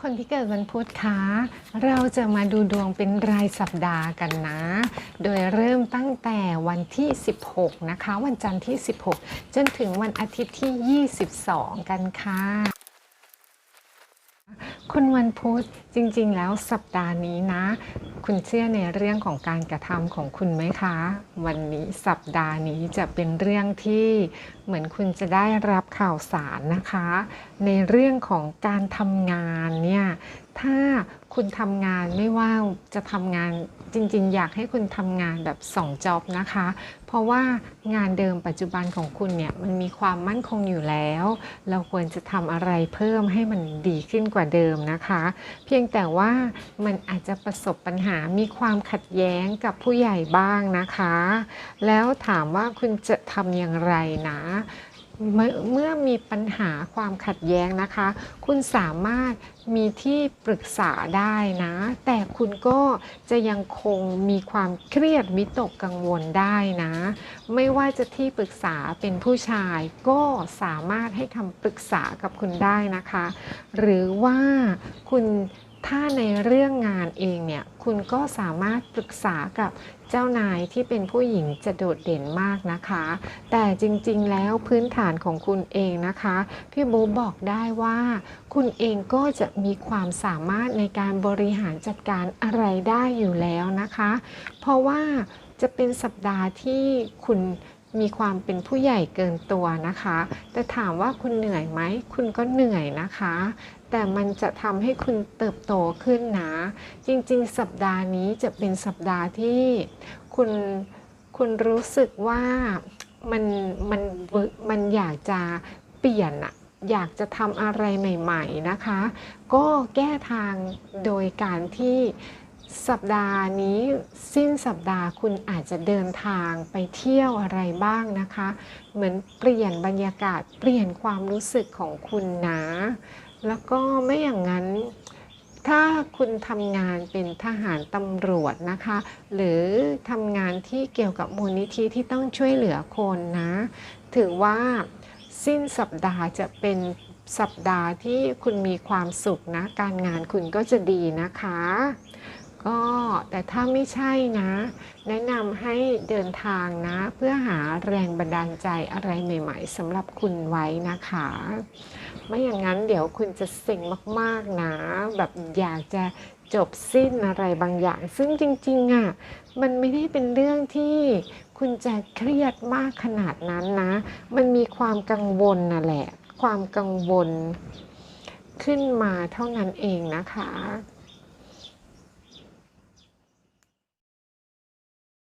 คนที่เกิดวันพุธคะ เราจะมาดูดวงเป็นรายสัปดาห์กันนะ โดยเริ่มตั้งแต่วันที่ 16 นะคะ วันจันทร์ที่ 16 จนถึงวันอาทิตย์ที่ 22 กันค่ะ คุณวันพุธจริงๆ แล้วสัปดาห์นี้นะ คุณเชื่อในเรื่องของการกระทำของคุณไหมคะ วันนี้สัปดาห์นี้จะเป็นเรื่องที่เหมือนคุณจะได้รับข่าวสารนะคะ ในเรื่องของการทำงานเนี่ย ถ้าคุณทำงานไม่ว่าจะทำงานจริง ๆ อยากให้คุณทำงานแบบ2จ็อบนะคะ เพราะว่างานเดิมปัจจุบันของคุณเนี่ยมันมีความมั่นคงอยู่แล้ว เราควรจะทำอะไรเพิ่มให้มันดีขึ้นกว่าเดิมนะคะ เพียงแต่ว่ามันอาจจะประสบปัญหามีความขัดแย้งกับผู้ใหญ่บ้างนะคะ แล้วถามว่าคุณจะทำอย่างไรนะ เมื่อเมื่อมีปัญหาความขัดแย้งนะคะ คุณสามารถมีที่ปรึกษาได้นะ แต่คุณก็จะยังคงมีความเครียดวิตกกังวลได้นะ ไม่ว่าจะที่ปรึกษาเป็นผู้ชายก็สามารถให้คำปรึกษากับคุณได้นะคะ หรือว่าคุณถ้าในเรื่องงานเองเนี่ย คุณก็สามารถปรึกษากับเจ้านายที่เป็นผู้หญิงจะโดดเด่นมากนะคะ แต่จริงๆแล้วพื้นฐานของคุณเองนะคะ พี่โบบอกได้ว่า คุณเองก็จะมีความสามารถในการบริหารจัดการอะไรได้อยู่แล้วนะคะ เพราะว่าจะเป็นสัปดาห์ที่คุณ มีความเป็นผู้ใหญ่เกินตัวนะคะ แต่ถามว่าคุณเหนื่อยไหม คุณก็เหนื่อยนะคะ แต่มันจะทำให้คุณเติบโตขึ้นนะ จริงๆ สัปดาห์นี้จะเป็นสัปดาห์ที่คุณคุณรู้สึกว่ามันมันมันอยากจะเปลี่ยนอะอยากจะทำอะไรใหม่ ๆนะคะ ก็แก้ทางโดยการที่ สัปดาห์นี้สิ้นสัปดาห์คุณอาจจะเดินทางไปเที่ยวอะไรบ้างนะคะ เหมือนเปลี่ยนบรรยากาศเปลี่ยนความรู้สึกของคุณนะแล้วก็ไม่อย่างนั้นถ้าคุณทำงานเป็นทหารตำรวจนะคะ หรือทำงานที่เกี่ยวกับมูลนิธิที่ต้องช่วยเหลือคนนะ ถือว่าสิ้นสัปดาห์จะเป็นสัปดาห์ที่คุณมีความสุขนะ การงานคุณก็จะดีนะคะ ก็แต่ถ้าไม่ใช่นะ แนะนำให้เดินทางนะ เพื่อหาแรงบันดาลใจอะไรใหม่ ๆสำหรับคุณไว้นะคะ ไม่อย่างนั้นเดี๋ยวคุณจะเซ็งมากๆนะ แบบอยากจะจบสิ้นอะไรบางอย่าง ซึ่งจริงๆอะมันไม่ได้เป็นเรื่องที่คุณจะเครียดมากขนาดนั้นนะ มันมีความกังวลน่ะแหละ ความกังวลขึ้นมาเท่านั้นเองนะคะ